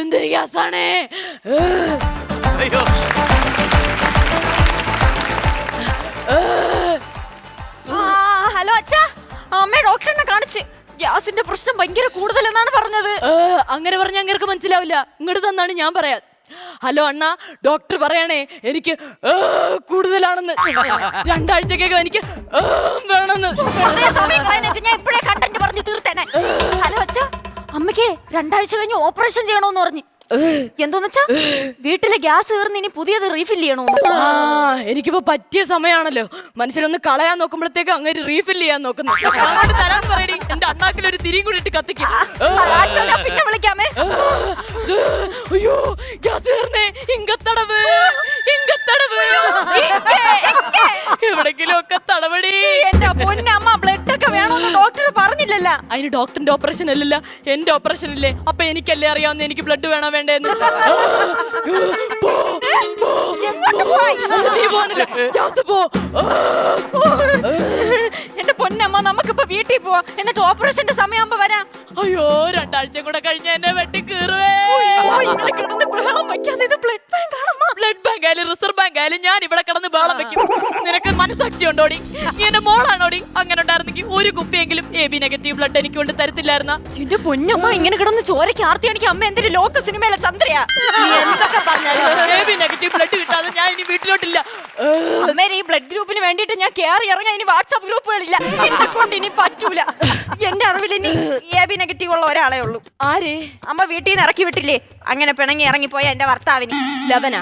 എന്തൊരു ഗ്യാസാണേ അയ്യോ ഹലോ അച്ഛാ. അമ്മ ഡോക്ടറിനെ കാണിച്ച്. ഗ്യാസിന്റെ പ്രശ്നം ഭയങ്കര കൂടുതലെന്നാണ് പറഞ്ഞത്. അങ്ങനെ പറഞ്ഞ അങ്ങേർക്ക് മനസ്സിലാവില്ല. ഇങ്ങോട്ട് തന്നാണ് ഞാൻ പറയാ. ഹലോ അണ്ണ ഡോക്ടർ പറയണേ എനിക്ക് കൂടുതലാണെന്ന്. രണ്ടാഴ്ചക്കൊക്കെ എനിക്ക് വേണമെന്ന്. ഞാൻ ഇപ്പഴേ കണ്ടന്റ് പറഞ്ഞു തീർത്തേനെ. ഹലോ അച്ഛാ. അമ്മയ്ക്ക് രണ്ടാഴ്ച കഴിഞ്ഞ് ഓപ്പറേഷൻ ചെയ്യണോന്ന് പറഞ്ഞു. എന്തോന്ന് വെച്ചാ വീട്ടിലെ ഗ്യാസ് തീർന്ന് ഇനി പുതിയത് റീഫിൽ ചെയ്യണോ ആ എനിക്കിപ്പോ പറ്റിയ സമയമാണല്ലോ മനുഷ്യനൊന്ന് കളയാൻ നോക്കുമ്പോഴത്തേക്ക് അങ്ങനെ റീഫിൽ ചെയ്യാൻ നോക്കുന്നു. അങ്ങോട്ട് തരാൻ പറയടി. എന്റെ അണ്ണാക്കിൽ ഒരു തിരിയും കൂടി ഇട്ട് കത്തിക്കും. പിന്നെ വിളിക്കാമേ. അയ്യോ ഗ്യാസ് തീർന്നേ ഇങ്കത്തടവ്. ഇങ്കത്തടവ്. എവിടെങ്കിലും ഒക്കെ തടവടി. എന്റെ പൊന്നമ്മ ഒക്കെ വേണമെന്ന് ഡോക്ടർ പറഞ്ഞില്ലല്ല. അതിന് ഡോക്ടറിന്റെ ഓപ്പറേഷൻ അല്ലല്ല. എന്റെ ഓപ്പറേഷൻ ഇല്ലേ? അപ്പൊ എനിക്കല്ലേ അറിയാവുന്ന എനിക്ക് ബ്ലഡ് വേണോ വേണ്ടേന്ന്? പോ, പോ. നീ പോകാനില്ല. ഗ്യാസ് പോ. എന്റെ പൊന്നമ്മ നമുക്കിപ്പോ വീട്ടിൽ പോവാം. എന്നിട്ട് ഓപ്പറേഷന്റെ സമയമാകുമ്പോ വരാം. അയ്യോ രണ്ടാഴ്ച കൂടെ കഴിഞ്ഞ എന്നെ വെട്ടി കീറുവേ. ഓ, ഇങ്ങനെ കിടന്ന് ബഹളം വയ്ക്കാതെ ഇത് ബ്ലഡ് ബാങ്ക് ആണമ്മ. ബ്ലഡ് ബാങ്ക് ആയാലും റിസർവ് ബാങ്ക് ആയാലും ഞാൻ ഇവിടെ കിടന്ന് മനസാക്ഷി നീ എന്റെ മോളാണോടി. അങ്ങനെ ഉണ്ടായിരുന്നെങ്കിൽ ഒരു കുപ്പിയെങ്കിലും എ ബി നെഗറ്റീവ് ബ്ലഡ് എനിക്ക് കൊണ്ട് തരത്തില്ലായിരുന്ന. എന്റെ പൊന്നമ്മ ഇങ്ങനെ കിടന്ന് ചോരയ്ക്ക് ആർത്തിയാണെങ്കിൽ അമ്മ എന്തൊരു ലോക സിനിമയിലെ ചന്ദ്രയാ? നീ എന്തൊക്കെ പറഞ്ഞാലും എ ബി നെഗറ്റീവ് ബ്ലഡ് കിട്ടാതെ ഞാൻ ഇനി വീട്ടിലോട്ടില്ല. അമ്മേരെ ഈ ബ്ലഡ് ഗ്രൂപ്പിന് വേണ്ടിയിട്ട് ഞാൻ കയറി ഇറങ്ങാൻ ഇനി വാട്സാപ്പ് ഗ്രൂപ്പുകളില്ല. എന്നെ കൊണ്ട് ഇനി പറ്റൂല. എന്റെ അറിവിൽ ഇനി എ ബി നെഗറ്റീവ് ഉള്ള ഒരാളെ ഉള്ളൂ. ആര്? അമ്മ വീട്ടിൽ നിന്ന് ഇറക്കി വിട്ടില്ലേ? അങ്ങനെ പിണങ്ങി ഇറങ്ങിപ്പോയ എന്റെ ഭർത്താവിന്. ലവന?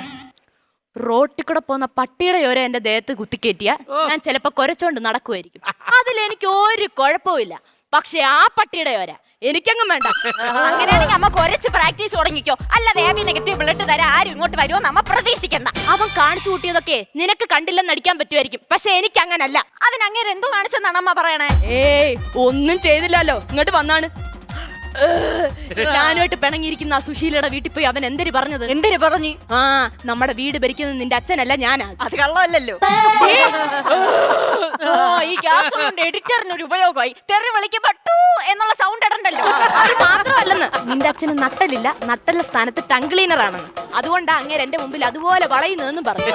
റോട്ടിൽ കൂടെ പോകുന്ന പട്ടിയുടെ ഓരോ എന്റെ ദേഹത്ത് കുത്തിക്കേറ്റിയ. ഞാൻ ചിലപ്പോ കുരച്ചോണ്ട് നടക്കുമായിരിക്കും അതിൽ എനിക്ക് ഒരു കുഴപ്പമില്ല പക്ഷെ ആ പട്ടിയുടെ ഓര എനിക്കങ്ങും വേണ്ട. അങ്ങനെയാണെങ്കിൽ അമ്മ കുറച്ച് പ്രാക്ടീസ് തുടങ്ങിക്കോ. അല്ല ദേവി ബി നെഗറ്റീവ് ബ്ലഡ് തരാൻ ആരും ഇങ്ങോട്ട് വരുമോ നമ്മ പ്രതീക്ഷിക്കണ്ട. അവൻ കാണിച്ചു കൂട്ടിയതൊക്കെ നിനക്ക് കണ്ടില്ലെന്ന് അടിക്കാൻ പറ്റുമായിരിക്കും. പക്ഷെ എനിക്ക് അങ്ങനല്ല അതിനങ്ങനെ എന്തോ കാണിച്ചെന്നാണ് അമ്മ പറയണേ. ഏയ് ഒന്നും ചെയ്തില്ലല്ലോ. ഇങ്ങോട്ട് വന്നാണ്. ഞാനുമായിട്ട് പിണങ്ങിയിരിക്കുന്ന ആ സുശീലയുടെ വീട്ടിൽ പോയി അവൻ എന്തൊരു പറഞ്ഞത്? എന്തിനു പറഞ്ഞു? ആ നമ്മുടെ വീട് ഭരിക്കുന്നത് നിന്റെ അച്ഛനല്ല ഞാനാ. അത് കള്ളമല്ലല്ലോ. ഓ ഈ ഗ്യാസ് കൊണ്ട് എഡിറ്ററിന് ഒരു ഉപയോഗമായി. തെറി വിളിക്കുമ്പോ ടൂ എന്നുള്ള സൗണ്ട് ഇടണ്ടല്ലോ. അത് മാത്രമല്ലെന്ന് നിന്റെ അച്ഛന് നട്ടലില്ല നട്ടലിന്റെ സ്ഥാനത്ത് ടങ് ക്ലീനർ ആണെന്ന്. അതുകൊണ്ടാ അങ്ങേര് എന്റെ മുമ്പിൽ അതുപോലെ വളയുന്നതെന്നും പറഞ്ഞു.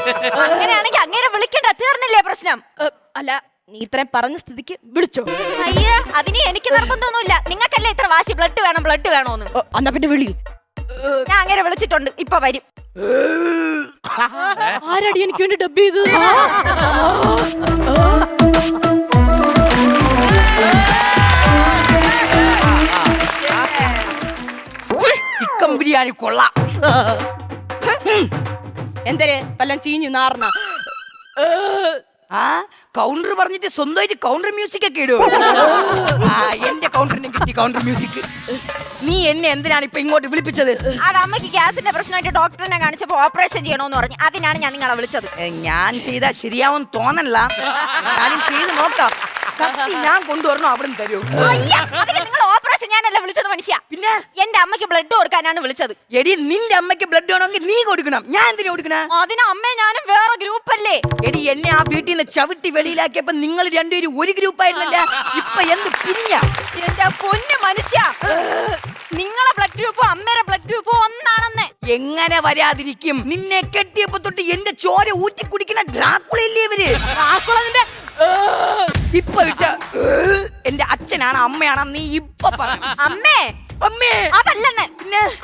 അങ്ങനെയാണെങ്കിൽ അങ്ങനെ വിളിക്കണ്ട തീർന്നില്ലേ പ്രശ്നം? അല്ല നീ ഇത്രയും പറഞ്ഞ സ്ഥിതിക്ക് വിളിച്ചോ? അയ്യേ അതിന് എനിക്ക് നിർബന്ധമൊന്നുമില്ല. നിങ്ങൾക്കല്ലേ ഇത്ര വാശി? ബ്ലഡ് വേണം ബ്ലഡ് വേണോന്ന്. ഓ, എന്നാ പിന്നെ വിളി. ഞാൻ അങ്ങനെ വിളിച്ചിട്ടുണ്ട്. ഇപ്പൊ വരും. ആരടി എനിക്ക് വേണ്ടി ഡബ് ചെയ്ത് ചിക്കൻ ബിരിയാണി കൊള്ളാം. എന്തര്? വല്ലം ചീഞ്ഞു നാർന്ന ആ? കൗണ്ടർ പറഞ്ഞിട്ട് സ്വന്തമായിട്ട് കൗണ്ടർ മ്യൂസിക് ഒക്കെ ഇടുവോ? ആ എന്റെ കൗണ്ടറിന് കിട്ടി കൗണ്ടർ മ്യൂസിക് നീ എന്നെ എന്തിനാണ് ഇപ്പൊ ഇങ്ങോട്ട് വിളിപ്പിച്ചത്? അത് അമ്മയ്ക്ക് ഗ്യാസിന്റെ പ്രശ്നമായിട്ട് ഡോക്ടറിനെ കാണിച്ചപ്പോ ഓപ്പറേഷൻ ചെയ്യണോന്ന് പറഞ്ഞു. അതിനാണ് ഞാൻ നിങ്ങളെ വിളിച്ചത്. ഞാൻ ചെയ്താൽ ശരിയാവും തോന്നല്ല ഞാനും ചെയ്ത് നോക്കാം. കത്തി ഞാൻ കൊണ്ടുവരണോ? അവിടെ നിന്ന് തരൂ. അയ്യ, അതിന് നിങ്ങൾ ഓപ്പറേഷൻ ഞാനല്ല വിളിച്ചത് മനുഷ്യ? പിന്നെ? എന്റെ അമ്മയ്ക്ക് ബ്ലഡ് കൊടുക്കാനാണ് വിളിച്ചത്. എടി നിന്റെ അമ്മയ്ക്ക് ബ്ലഡ് വേണമെങ്കിൽ നീ കൊടുക്കണം. ഞാൻ എന്തിനു കൊടുക്കണ? അതിന് അമ്മ ഞാനും വേറെ ഗ്രൂപ്പ് അല്ലേ? എടി എന്നെ ആ വീട്ടിൽ നിന്ന് ചവിട്ടി വെളിയിലാക്കിയപ്പോ നിങ്ങൾ രണ്ടുപേരും ഒരു ഗ്രൂപ്പ് ആയിരുന്നല്ല? ഇപ്പൊ എന്ത് പിരിഞ്ഞ? എന്റെ പൊന്നു മനുഷ്യ. നിങ്ങളെ ബ്ലഡ് ഗ്രൂപ്പും അമ്മയുടെ ബ്ലഡ് ഗ്രൂപ്പും ഒന്നാണെന്ന്. എങ്ങനെ വരാതിരിക്കും? നിന്നെ കെട്ടിയപ്പോ തൊട്ട് എന്റെ ചോര ഊറ്റി കുടിക്കുന്ന ഡ്രാക്കുളയില്ലേ ഇവർ? ആക്കുളതിന്റെ ഇപ്പൊ ഇട്ട എന്റെ അച്ഛനാണ് അമ്മയാണ് നീ ഇപ്പൊ പറ അമ്മേ! അമ്മേ! അതല്ലെന്ന്.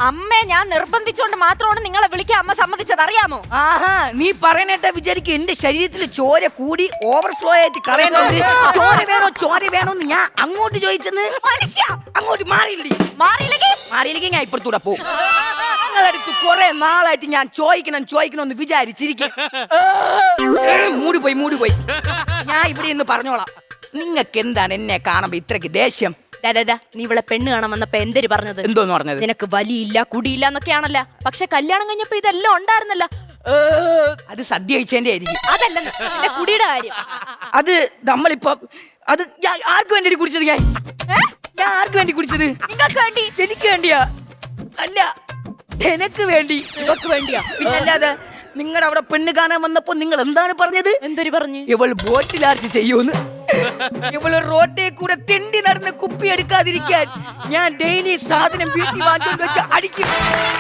അമ്മേ ഞാൻ നിർബന്ധിച്ചുകൊണ്ട് മാത്രമാണ് നിങ്ങളെ വിളിക്കാൻ അമ്മ സമ്മതിച്ചത്. അറിയാമോ? ആഹാ നീ പറയണേട്ട വിചാരിക്കും എന്റെ ശരീരത്തിൽ ചോര കൂടി ഓവർഫ്ലോ ആയിട്ട് കളയണുണ്ട് ചോര വേണോ ചോര വേണോന്ന് ഞാൻ അങ്ങോട്ട് ചോദിച്ചെന്ന് മനുഷ്യ! അങ്ങോട്ട് മാറിയില്ലേ മാറിയില്ലെങ്കിൽ മാറിയില്ലെങ്കിൽ ഞാൻ ഇപ്പുറത്തൂടെ പോകും നിങ്ങളടുത്ത് കുറെ നാളായിട്ട് ഞാൻ ചോദിക്കണം ചോദിക്കണം എന്ന് വിചാരിച്ചിരിക്കും. മൂടി പോയി മൂടി പോയി ഞാൻ ഇവിടെ ഇന്ന് പറഞ്ഞോളാം. നിങ്ങൾക്ക് എന്താണ് എന്നെ കാണുമ്പോ ഇത്രക്ക് ദേഷ്യം? ഡാ, നീ ഇവിടെ പെണ്ണ് കാണാൻ വന്നപ്പോ എന്തൊരു പറഞ്ഞത്? എന്തോന്ന് പറഞ്ഞത്? നിനക്ക് വലിയില്ല കുടിയില്ല എന്നൊക്കെയാണല്ല. പക്ഷെ കല്യാണം കഴിഞ്ഞപ്പോ ഇതെല്ലാം ഉണ്ടായിരുന്നല്ല. അത് സദ്യ കഴിച്ചതിന്റെ ആയിരിക്കും നിന്റെ കുടിയുടെ കാര്യം. അത് നമ്മളിപ്പോ അത് ഞാൻ ആർക്ക് വേണ്ടി കുടിച്ചത് ഞാൻ? ഞാൻ ആർക്ക് വേണ്ടി കുടിച്ചത്? നിങ്ങൾക്ക് വേണ്ടി? എനിക്ക് വേണ്ടിയാ? അല്ല എനക്ക് വേണ്ടി ഇവക്ക് വേണ്ടിയാ. പിന്നല്ലാതെ നിങ്ങളുടെ അവിടെ പെണ്ണ് കാണാൻ വന്നപ്പോ നിങ്ങൾ എന്താണ് പറഞ്ഞത്? എന്തൊരു പറഞ്ഞു? ഇവൾ ബോട്ടിലാർച്ച് ചെയ്യൂന്ന്. ഇവൾ റോട്ടിൽ കൂടെ തെണ്ടി നടന്ന് കുപ്പി എടുക്കാതിരിക്കാൻ ഞാൻ ഡെയിലി സാധനം വീട്ടിൽ വാങ്ങിക്കൊണ്ട് വെച്ച് അടിക്കും.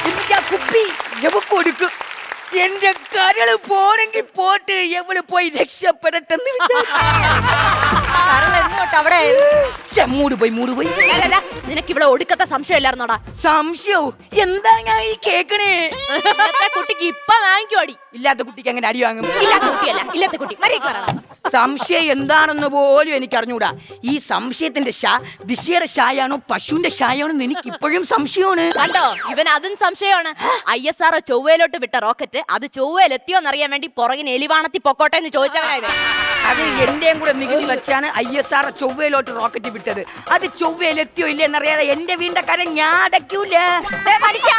എന്നിട്ട് ആ കുപ്പി എവക്ക് കൊടുക്കും? എന്റെ കരൾ പോണെങ്കിൽ പോട്ട് എവൾ പോയി രക്ഷപ്പെടട്ടെന്ന് എന്നോട്ട് അവിടെ. മൂട് പോയി മൂട് പോയി. അല്ലല്ല നിനക്ക് ഇവിടെ ഒടുക്കത്തെ സംശയമില്ലായിരുന്നോടാ. സംശയവും എന്താ ഞാൻ ഈ കേക്കണേ? ഇന്നത്തെ കുട്ടിക്ക് ഇപ്പൊ വാങ്ങിക്കോടി ഇല്ലാത്ത കുട്ടിക്ക് അങ്ങനെ അടി വാങ്ങും? ഇല്ലാത്ത കുട്ടിയല്ല ഇല്ലാത്ത കുട്ടി. മര്യാദയ്ക്ക് പറയണം സംശയം എന്താണെന്ന് പോലും എനിക്ക് അറിഞ്ഞൂടാ ഈ സംശയത്തിന്റെ ഷാ ദിശയുടെ ഷായാണോ പശുവിന്റെ ഷായാണോ എന്ന് എനിക്ക് ഇപ്പോഴും സംശയമാണ്. കണ്ടോ? ഇവൻ അതും സംശയമാണ്. ഐ എസ് ആർ ചൊവ്വയിലോട്ട് വിട്ട റോക്കറ്റ് അത് അറിയാൻ വേണ്ടി പുറകിന് എലിവാണത്തി പൊക്കോട്ടെ എന്ന് ചോദിച്ചവനായത് അത് എന്റെയും കൂടെ നികുതി വെച്ചാണ് ഐ എസ് ആർ ചൊവ്വയിലോട്ട് റോക്കറ്റ് വിട്ടത്. അത് ചൊവ്വയിൽ എത്തിയോ ഇല്ല എന്നറിയാതെ എന്റെ വീടിന്റെ കാര്യം ഞാൻ അടയ്ക്കൂല മനുഷ്യ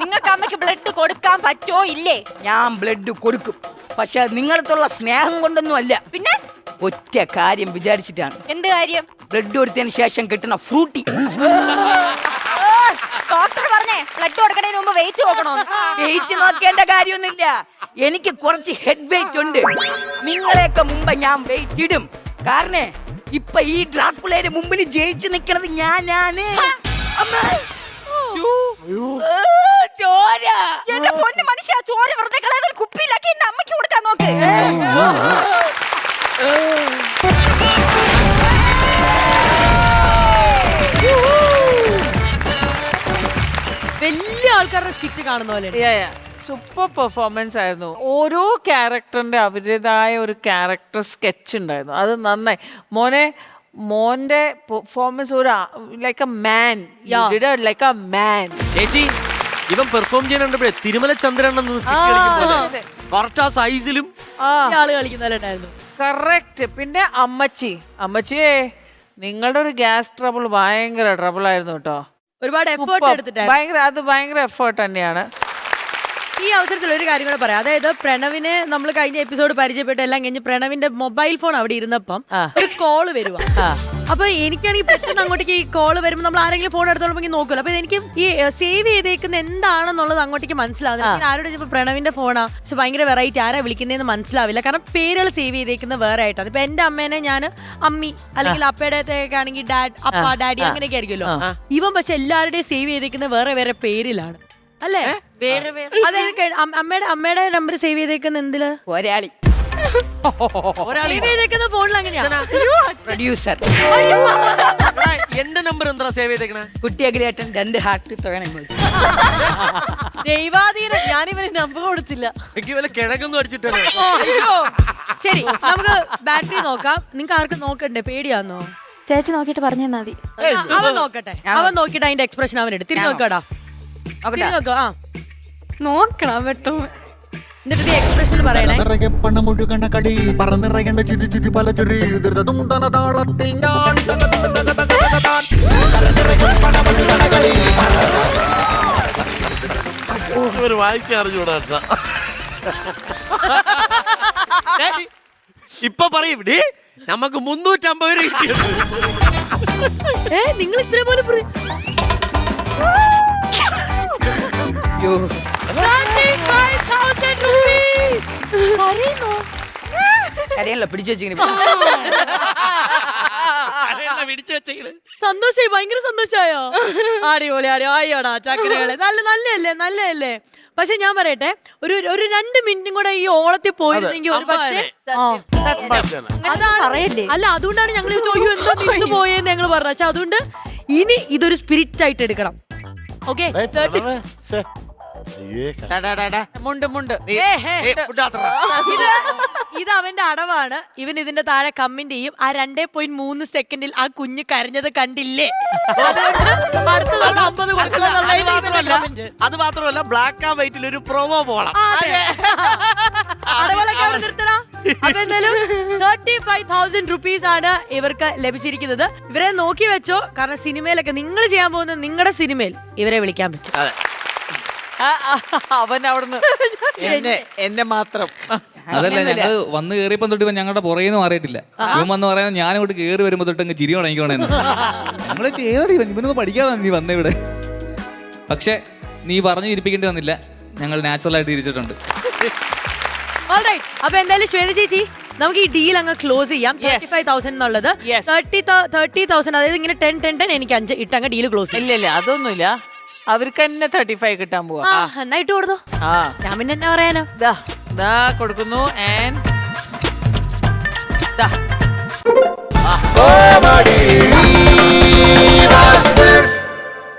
നിങ്ങൾക്ക് അമ്മയ്ക്ക് ബ്ലഡ് കൊടുക്കാൻ പറ്റോ ഇല്ലേ? ഞാൻ ബ്ലഡ് കൊടുക്കും. പക്ഷെ നിങ്ങളടുത്തുള്ള സ്നേഹം കൊണ്ടൊന്നും അല്ല. പിന്നെ? ഒറ്റ കാര്യം വിചാരിച്ചിട്ടാണ്. എന്ത് കാര്യം? ബ്ലഡ് കൊടുത്തതിന് ശേഷം കിട്ടുന്ന ഫ്രൂട്ടി ഡോക്ടർ പറഞ്ഞേ ബ്ലഡ് കൊടുക്കണതിന് മുമ്പ് വെയിറ്റ് നോക്കണോ വെയിറ്റ് നോക്കേണ്ട കാര്യമൊന്നുമില്ല. എനിക്ക് കുറച്ച് ഹെഡ് വെയിറ്റ് ഉണ്ട്. നിങ്ങളെയൊക്കെ മുമ്പ് ഞാൻ വെയിറ്റ് ഇടും. കാരണം ഇപ്പൊ ഈ ഡ്രാക്കുളയുടെ മുമ്പിൽ ജയിച്ചു നിക്കണത് ഞാനാണ്. ചോര. എന്റെ പൊന്നു മനുഷ്യ ചോര വെറുതെ കളയാതെ ഒരു കുപ്പിയിലാക്കി എന്റെ അമ്മയ്ക്ക് കൊടുക്കാൻ നോക്ക്. സ്കിറ്റ് കാണുന്ന പോലെ സൂപ്പർ പെർഫോമൻസ് ആയിരുന്നു. ഓരോ ക്യാരക്ടറിന്റെ അവരുടേതായ ഒരു ക്യാരക്ടർ സ്കെച്ച് ഉണ്ടായിരുന്നു. അത് നന്നായി. മോനെ മോന്റെ പെർഫോമൻസ് ഒരു like a man like a man ചേച്ചി ഇവൻ പെർഫോം ചെയ്യാനുണ്ടപ്പോഴേ തിരുമല ചന്ദ്രൻ കറക്റ്റ് ആ. സൈസിലും ആൾ കളിക്കുന്ന പോലെ ഉണ്ടായിരുന്നു. കറക്റ്റ് പിന്നെ അമ്മച്ചി. അമ്മച്ചിയെ നിങ്ങളുടെ ഒരു ഗ്യാസ് ട്രബിൾ ഭയങ്കര ട്രബിൾ ആയിരുന്നു കേട്ടോ. ഒരുപാട് എഫേർട്ട്. എടുത്തിട്ടായിരുന്നു ഭയങ്കര അത് ഭയങ്കര എഫേർട്ട് തന്നെയാണ് ഈ അവസരത്തിൽ ഒരു കാര്യം കൂടെ പറയാം അതായത് പ്രണവിനെ നമ്മൾ കഴിഞ്ഞ എപ്പിസോഡ് പരിചയപ്പെട്ട് എല്ലാം കഴിഞ്ഞ് പ്രണവിന്റെ മൊബൈൽ ഫോൺ അവിടെ ഇരുന്നപ്പം ഒരു കോൾ വരുക ആ. അപ്പൊ എനിക്കാണെങ്കിൽ പെട്ടെന്ന് അങ്ങോട്ടേക്ക് ഈ കോൾ വരുമ്പോൾ നമ്മൾ ആരെങ്കിലും ഫോൺ എടുത്തോളുമ്പോൾ നോക്കുമല്ലോ അപ്പൊ എനിക്ക് ഈ സേവ് ചെയ്തേക്കുന്ന എന്താണെന്നുള്ളത് അങ്ങോട്ടേക്ക് മനസ്സിലാവുന്നില്ല. ഞാൻ ആരോട് ചോദിച്ചപ്പോൾ പ്രണവിന്റെ ഫോണാ പക്ഷെ ഭയങ്കര വെറൈറ്റി ആരാ വിളിക്കുന്നതെന്ന് മനസ്സിലാവില്ല. കാരണം പേരുകൾ സേവ് ചെയ്തേക്കുന്ന വേറെ ആയിട്ടാണ്. ഇപ്പൊ എന്റെ അമ്മേനെ ഞാൻ അമ്മി അല്ലെങ്കിൽ അപ്പയുടെ ആണെങ്കിൽ ഡാഡ് അപ്പ ഡാഡി അങ്ങനെയൊക്കെ ആയിരിക്കുമല്ലോ. ഇവൻ പക്ഷെ എല്ലാവരുടെയും സേവ് ചെയ്തേക്കുന്ന വേറെ വേറെ പേരിലാണ്. അല്ലേ? വേറെ വേറെ അതായത് കേ- അം- അമ്മയുടെ അമ്മയുടെ നമ്പർ സേവ് ചെയ്തേക്കുന്ന എന്തിൽ? ഒരാളി. ചെയ്തേക്കുന്ന ഫോണിൽ അങ്ങനെയാ. പ്രൊഡ്യൂസർ എന്റെ നമ്പർ എന്താ സേവ് ചെയ്തേക്കണേ? കുട്ടിയകലേട്ടൻ രണ്ട് ഹാർട്ട് തുകണം ദൈവാധീനം. ഞാനിവന് നമ്പർ കൊടുത്തില്ല. എനിക്ക് വല്ല കിഴക്കൊന്നും അടിച്ചിട്ടാണ് ശരി നമുക്ക് ബാറ്ററി നോക്കാം. നിങ്ങൾക്ക് ആർക്കും നോക്കണ്ടേ? പേടിയാന്നോ? ചേച്ചി നോക്കിയിട്ട് പറഞ്ഞു തന്നാ മതി അവൻ നോക്കട്ടെ. അവൻ നോക്കിട്ട് അതിന്റെ എക്സ്പ്രഷൻ അവൻ എടുത്ത്. തിരിഞ്ഞു നോക്കടാ തിരിഞ്ഞു നോക്കോ ആ. നോക്കണം പെട്ടെന്ന് എന്നിട്ട് നീ എക്സ്പ്രഷൻ പറയണേ. കടി പറന്നിറയേണ്ട ചിരി ചിരി പല ചിരി. ഞാൻ വായിക്കാൻ അറിഞ്ഞൂടാ ഇപ്പൊ പറയും ഡേ നമുക്ക് മുന്നൂറ്റമ്പത് രൂപ കിട്ടിയത് ഏ നിങ്ങൾ ഇത്ര പോലെ പ്രി- യോ 35,000 rupees. കരയുന്നോ? കരയല്ല പിടിച്ചു വെച്ചിങ്ങനെ. പിടിച്ചു വെച്ചേക്കണ് സന്തോഷായി ഭയങ്കര സന്തോഷായോ? അടിപൊളി അടി അയ്യോടാ ചക്കരകളെ നല്ല നല്ലല്ലേ നല്ലല്ലേ പക്ഷെ ഞാൻ പറയട്ടെ ഒരു ഒരു രണ്ട് മിനിറ്റും കൂടെ ഈ ഓളത്തിൽ പോയിരുന്നെങ്കിൽ ഒരു പക്ഷേ അതാണ് പറയല്ലേ? അല്ല അതുകൊണ്ടാണ് ഞങ്ങൾ ചോദിച്ചു എന്താ നിന്ന് പോയെന്ന് ഞങ്ങൾ പറഞ്ഞു പക്ഷെ അതുകൊണ്ട് ഇനി ഇതൊരു സ്പിരിറ്റ് ആയിട്ട് എടുക്കണം. ഓക്കെ ഡാ, ഡാ, ഡാ, ഡാ. മുണ്ട് മുണ്ട്. നീ- ഫുഡാത്തറ. ഇത് ഇത് അവന്റെ അടവാണ്. ഇവൻ ഇതിന്റെ താഴെ കമ്മിന്റ് ചെയ്യും ആ രണ്ടേ പോയിന്റ് മൂന്ന് സെക്കൻഡിൽ ആ കുഞ്ഞ് കരഞ്ഞത് കണ്ടില്ലേ? അതുകൊണ്ട് അടുത്ത തവണ അമ്പത് കൊടുക്കണം അത് ഇവന്റെ മാത്രമല്ല comment. അത് മാത്രമല്ല ബ്ലാക്ക് ആൻഡ് വൈറ്റിൽ ഒരു പ്രൊമോ പോകണം ആ, അതെ. അടവളൊക്കെ അവിടെ നിർത്തടാ അപ്പൊ എന്തായാലും തേർട്ടി ഫൈവ് തൗസൻഡ് റുപ്പീസ് ആണ് ഇവർക്ക് ലഭിച്ചിരിക്കുന്നത്. ഇവരെ നോക്കി വെച്ചോ കാരണം സിനിമയിലൊക്കെ നിങ്ങൾ ചെയ്യാൻ പോകുന്ന നിങ്ങളുടെ സിനിമയിൽ ഇവരെ വിളിക്കാൻ പറ്റും. അതെ. അവൻ അവിടുന്ന്. എന്നെ എന്നെ മാത്രം. അതല്ല ഞങ്ങൾ വന്ന് കയറിയപ്പോ തൊട്ട് ഇവൻ ഞങ്ങളുടെ പുറകെന്ന് മാറിയിട്ടില്ല. ഇവൻ വന്ന് പറയാൻ ഞാൻ ഇങ്ങോട്ട് കയറി വരുമ്പോ തൊട്ട് അങ്ങ് ചിരി തുടങ്ങിക്കോണെന്ന് നമ്മൾ ചേറി ഇവൻ ഇവനൊന്ന് പഠിക്കാതെ നീ വന്ന ഇവിടെ. പക്ഷെ നീ പറഞ്ഞു ഇരിപ്പിക്കേണ്ടി വന്നില്ല. ഞങ്ങൾ നാച്ചുറൽ ആയിട്ട് ഇരിച്ചിട്ടുണ്ട്. അപ്പൊ എന്തായാലും ശ്വേത ചേച്ചി നമുക്ക് ഈ ഡീൽ അങ്ങ് ക്ലോസ് ചെയ്യാം. തേർട്ടി ഫൈവ് തൗസൻഡ് എന്നുള്ളത്. തേർട്ടി തേർട്ടി തൗസൻഡ് അതായത് ഇങ്ങനെ ടെൻ ടെൻ ടെൻ എനിക്ക് അഞ്ച് ഇട്ടങ്ങ് ഡീൽ ക്ലോസ് ചെയ്യാം. ഇല്ല ഇല്ല അതൊന്നുമില്ല. അവർക്ക് തന്നെ തേർട്ടി ഫൈവ് കിട്ടാൻ പോവാ. ആ എന്നാ കൊടുത്തോ. ആ. ഞാൻ പിന്നെ എന്നാ പറയാനോ? ദാ ദാ കൊടുക്കുന്നു ആൻഡ് ദാ. കോമഡി.